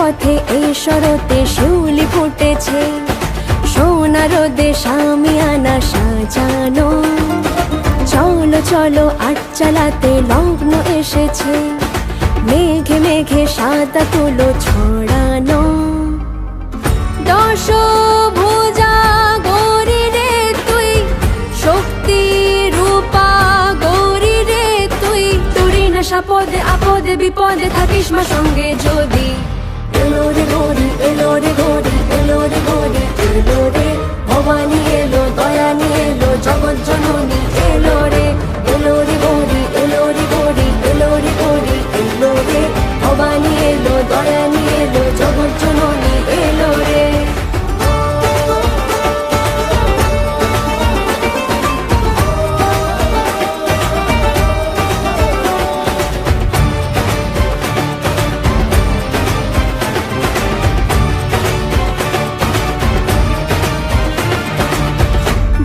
পথে এই শরতে শিউলি ফুটেছে। আমি আনা সাজানো। চলো চলো, আট চালাতে লগ্ন এসেছে। মেঘে মেঘে সাদা তুলো ছড়ানো। দশ ভুজা গৌরী রে তুই রূপা রে তুই। না সাপদে, আপদে, বিপদে থাকিস মা সঙ্গে যদি। এলো রে গৌরী এলো রে গৌরী এলো রে গৌরী এলো রে ভবানী এলো দয়ানি এলো জগৎ জননী এলো রে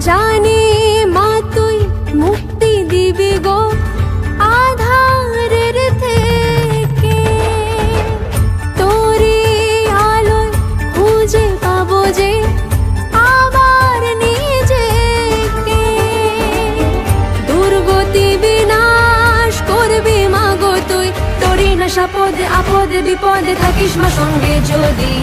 জানি মা তুই মুক্তি দিবি গো তোরি আলোয় খুঁজে পাবো যে আবার তুই। তোরি না সাপদে আপদে, বিপদে থাকিস মা সঙ্গে যদি।